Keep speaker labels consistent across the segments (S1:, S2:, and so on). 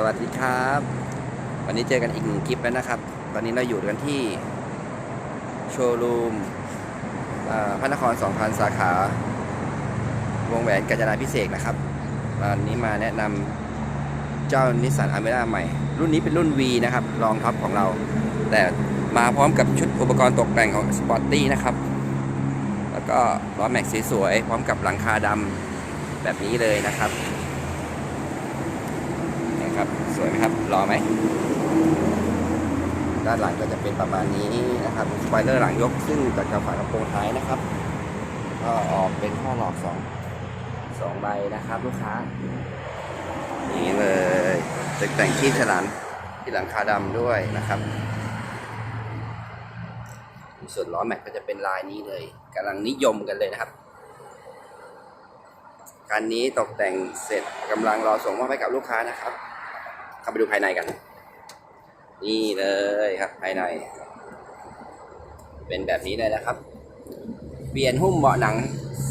S1: สวัสดีครับ วันนี้เจอกันอีกหนึ่งคลิปแล้วนะครับ ตอนนี้เราอยู่กันที่โชว์รูมพระนคร 2,000 สาขาวงแหวนกาญจนาพิเศษกนะครับวันนี้มาแนะนำเจ้านิสสันอเมร่าใหม่ รุ่นนี้เป็นรุ่น V นะครับรองท็อปของเรา แต่มาพร้อมกับชุดอุปกรณ์ตกแต่งของ Sporty นะครับ แล้วก็ล้อแม็กซ์สวยๆพร้อมกับหลังคาดำแบบนี้เลยนะครับ ครับ สวยไหมครับรอไหม ด้านหลังก็จะเป็นประมาณนี้นะครับสปอยเลอร์หลังยกขึ้นจากกระฝากระโปรงท้ายนะครับ ก็ออกเป็นข้อหลอกสองสองใบนะครับ ลูกค้า นี่เลยตกแต่งที่ฉลามที่หลังคาดำด้วยนะครับส่วนล้อแม็กก็จะเป็นลายนี้เลยกำลังนิยมกันเลยนะครับคันนี้ตกแต่งเสร็จกำลังรอส่งมอบให้กับลูกค้านะครับ เข้าไปดูภายในกัน นี่เลยครับ ภายใน เป็นแบบนี้เลยนะครับ เปลี่ยนหุ้มเบาะหนัง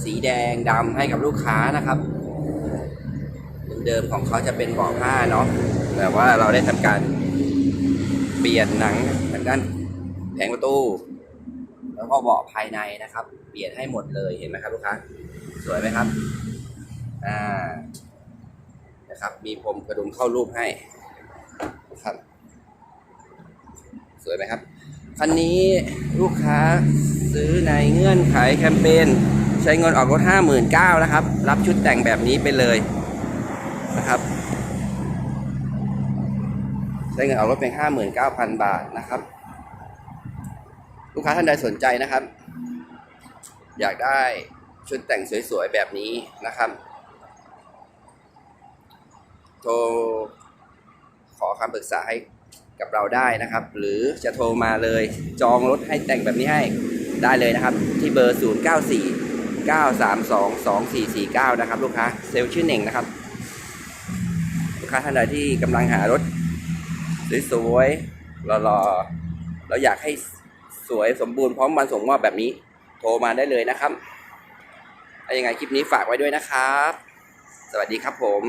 S1: สีแดงดำให้กับลูกค้านะครับเดิมๆของเขาจะเป็นเบาะผ้าเนาะแต่ว่าเราได้ทำการเปลี่ยนหนังทางด้านแผงประตู แล้วก็เบาะภายในนะครับ เปลี่ยนให้หมดเลยเห็นไหมครับลูกค้า สวยไหมครับ อ่า นะครับ มีพรมกระดุมเข้ารูปให้ ครับ สวยไหมครับ คันนี้ลูกค้าซื้อในเงื่อนไขแคมเปญใช้เงินออกรถห้าหมื่นเก้านะครับ รับชุดแต่งแบบนี้ไปเลยนะครับ ใช้เงินออกรถเพียงห้าหมื่นเก้าพันบาทนะครับ ลูกค้าท่านใดสนใจนะครับ อยากได้ชุดแต่งสวยๆแบบนี้นะครับ โทร คำปรึกษาให้กับเราได้นะครับ หรือจะโทรมาเลยจองรถให้แต่งแบบนี้ให้ได้เลยนะครับ ที่เบอร์ 0 9 4 9 3 2 2 4 4 9 นะครับ ลูกค้าเซลล์ชื่อเหน่งนะครับ ลูกค้าท่านใดที่กำลังหารถสวยๆหล่อๆเราอยากให้สวยสมบูรณ์พร้อมวันส่งมอบแบบนี้ โทรมาได้เลยนะครับถ้ายังไงคลิปนี้ฝากไว้ด้วยนะครับ สวัสดีครับผม